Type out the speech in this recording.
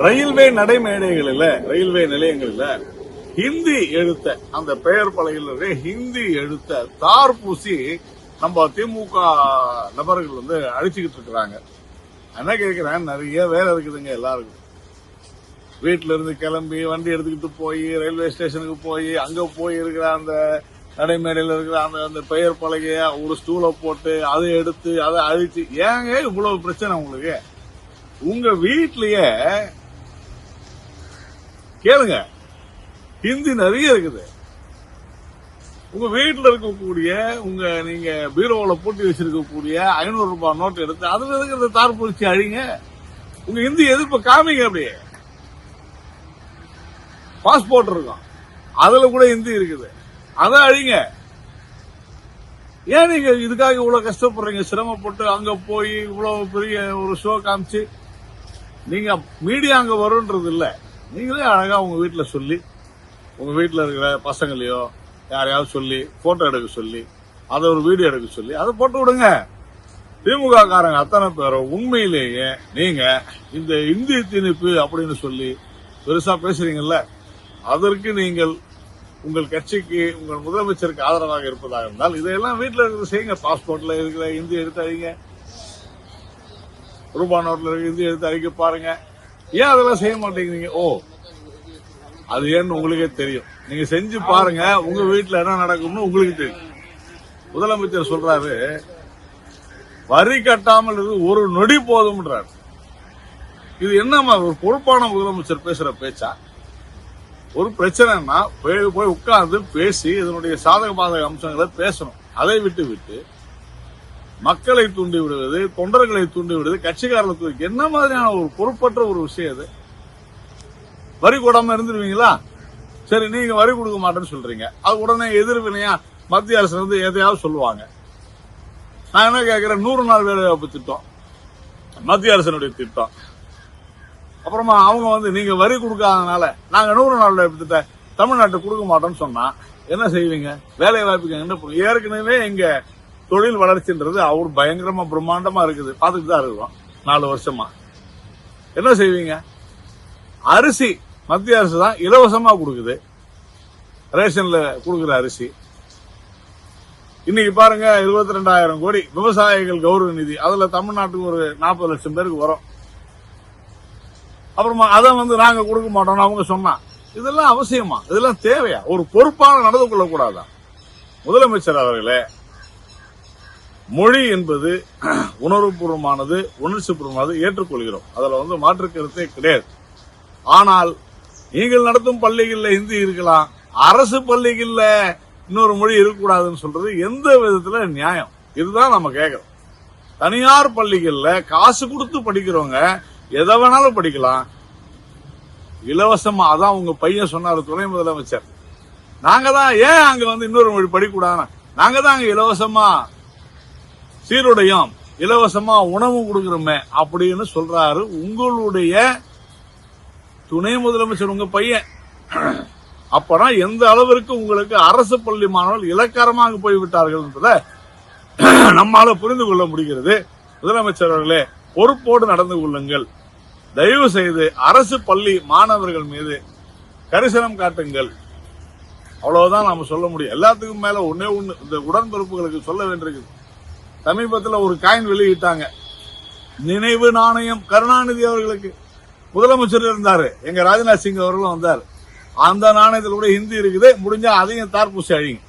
Railway நடைமேடைகளில் railway நிலையங்களில் ஹிந்தி எழுத்த அந்த பெயர் பலகையில் ஹிந்தி எழுத்த தார் பூசி நம்ம திமுக நபர்கள் வந்து அழிச்சுக்கிட்டு இருக்கிறாங்க. என்ன கேட்கிறேன் நிறைய வேலை இருக்குதுங்க எல்லாருக்கும். வீட்டுல இருந்து கிளம்பி வண்டி எடுத்துக்கிட்டு போய் ரயில்வே ஸ்டேஷனுக்கு போய் அங்க போய் இருக்கிற அந்த நடைமேடையில் இருக்கிற அந்த அந்த பெயர் பலகைய ஒரு ஸ்டூலை போட்டு அதை எடுத்து அதை அழிச்சு. ஏங்க இவ்வளவு பிரச்சனை உங்களுக்கு? உங்க வீட்லயே கேளுங்க. ஹிந்தி நிறைய இருக்குது. உங்க வீட்டுல இருக்கக்கூடிய உங்க நீங்க பீரோல பூட்டி வச்சிருக்கக்கூடிய ஐநூறு ரூபாய் நோட் எடுத்து அதுல இருக்கிறத தார் பொறிச்சு அழிங்க. உங்க ஹிந்தி எதிர்ப்பு காமிங்க அப்படியே. பாஸ்போர்ட் இருக்கும். அதுல கூட ஹிந்தி இருக்குது. அதை அழிங்க. ஏன் நீங்க இதுக்காக இவ்வளவு கஷ்டப்படுறீங்க? சிரமப்பட்டு அங்க போய் இவ்வளவு பெரிய ஒரு ஷோ காமிச்சு. நீங்க மீடியா அங்க வரும்ன்றது இல்ல. நீங்களே அழகாக உங்கள் வீட்டில் சொல்லி உங்கள் வீட்டில் இருக்கிற பசங்களையோ யாரையாவது சொல்லி ஃபோட்டோ எடுக்க சொல்லி அதை ஒரு வீடியோ எடுக்க சொல்லி அதை போட்டு விடுங்க. திமுக காரங்க அத்தனை பேரும் உண்மையிலேயே நீங்க இந்த இந்தி திணிப்பு அப்படின்னு சொல்லி பெருசா பேசுறீங்கல்ல அதற்கு நீங்கள் உங்கள் கட்சிக்கு உங்கள் முதலமைச்சருக்கு ஆதரவாக இருப்பதாக இருந்தால் இதையெல்லாம் வீட்டில் இருக்கிற செய்யுங்க. பாஸ்போர்ட்ல இருக்கிற இந்திய எடுத்து அழிங்க. ரூபா நோட்டில் இருக்கிற இந்திய எடுத்து அழிக்க பாருங்க. ஏன் அதெல்லாம் செய்ய மாட்டேங்கிறீங்க? ஓ அது ஏன்னு உங்களுக்கே தெரியும். நீங்க செஞ்சு பாருங்க உங்க வீட்டுல என்ன நடக்கும்னு உங்களுக்கு தெரியும். முதலமைச்சர் சொல்றாரு வரி கட்டாமல் இருந்து ஒரு நொடி போதும்ன்றாரு. இது என்னமா ஒரு பொறுப்பான முதலமைச்சர் பேசுற பேச்சா? ஒரு பிரச்சனைனா போய் போய் உட்கார்ந்து பேசி இதனுடைய சாதக பாதக அம்சங்களை பேசணும். அதை விட்டு விட்டு மக்களை தூண்டி விடுவது தொண்டர்களை தூண்டி விடுவது கட்சிக்காரர்களை என்ன மாதிரியான ஒரு பொறுப்பற்ற ஒரு விஷயம் அது வரி கூடாம இருந்துருவீங்களா? சரி நீங்க வரி கொடுக்க மாட்டேன்னு சொல்றீங்க. அது உடனே எதிர்வினையா மத்திய அரசு வந்து எதையாவது சொல்லுவாங்க. நான் என்ன கேட்கிறேன்? நூறு நாள் வேலை வாய்ப்பு திட்டம். மத்திய அரசனுடைய திட்டம். அப்புறமா அவங்க வந்து நீங்க வரி கொடுக்காதனால நாங்க நூறு நாள் வேலை திட்டம் தமிழ்நாட்டுக்கு கொடுக்க மாட்டோம்னு சொன்னா என்ன செய்வீங்க? வேலை வாய்ப்புக்கு என்ன ஏற்கனவே எங்க தொழில் வளர்ச்சின்றது அவர் பயங்கரமா பிரம்மாண்டமா இருக்குது. பார்த்துட்டு தான் இருக்கிறோம். நாலு வருஷமா. என்ன செய்வீங்க? அரிசி மத்திய அரசு தான் இலவசமா கொடுக்குது. ரேஷன்ல கொடுக்குற அரிசி. இன்னைக்கு பாருங்க இருபத்தி ரெண்டாயிரம் கோடி விவசாயிகள் கௌரவ நிதி. அதுல தமிழ்நாட்டுக்கு ஒரு நாற்பது லட்சம் பேருக்கு வரும். அப்புறமா அதை வந்து நாங்க கொடுக்க மாட்டோம்னு அவங்க சொன்னா. இதெல்லாம் அவசியமா? இதெல்லாம் தேவையா? ஒரு பொறுப்பான நடந்து கொள்ளக்கூடாதா? முதலமைச்சர் அவர்களே மொழி என்பது உணர்வுபூர்வமானது உணர்ச்சி பூர்வமானது ஏற்றுக்கொள்கிறோம். அதில் வந்து மாற்று கருத்தே கிடையாது. ஆனால் நீங்கள் நடத்தும் பள்ளிகளில் ஹிந்தி இருக்கலாம் அரசு பள்ளிகளில் இன்னொரு மொழி இருக்கக்கூடாதுன்னு சொல்றது எந்த விதத்தில் நியாயம்? இதுதான் நம்ம கேட்குறோம். தனியார் பள்ளிகளில் காசு கொடுத்து படிக்கிறவங்க எதை வேணாலும் படிக்கலாம். இலவசமா அதான் உங்க பையன் சொன்னார் துணை முதலமைச்சர். நாங்க தான் ஏன் அங்க வந்து இன்னொரு மொழி படிக்கூடாது நாங்க தான் அங்க இலவசமா சீருடையும் இலவசமா உணவு கொடுக்குறோமே அப்படின்னு சொல்றாரு உங்களுடைய துணை முதலமைச்சர் உங்க பையன். அப்பனா எந்த அளவிற்கு உங்களுக்கு அரசு பள்ளி மாணவர்கள் இலக்காரமாக போய்விட்டார்கள் நம்மால புரிந்து கொள்ள முடிகிறது. முதலமைச்சர் அவர்களே பொறுப்போடு நடந்து கொள்ளுங்கள். தயவு செய்து அரசு பள்ளி மாணவர்கள் மீது கரிசனம் காட்டுங்கள். அவ்வளவுதான் நாம சொல்ல முடியும். எல்லாத்துக்கும் மேல ஒன்னே ஒண்ணு இந்த உடன்பிறப்புகளுக்கு சொல்ல வேண்டியிருக்குது. சமீபத்தில் ஒரு காயின் வெளியிட்டாங்க. நினைவு நாணயம் கருணாநிதி அவர்களுக்கு. முதலமைச்சர் இருந்தாரு. எங்க ராஜ்நாத் சிங் அவர்களும் வந்தார். அந்த நாணயத்தில் கூட ஹிந்தி இருக்குது. முடிஞ்சா அதையும் தார்பூசி அழிங்க.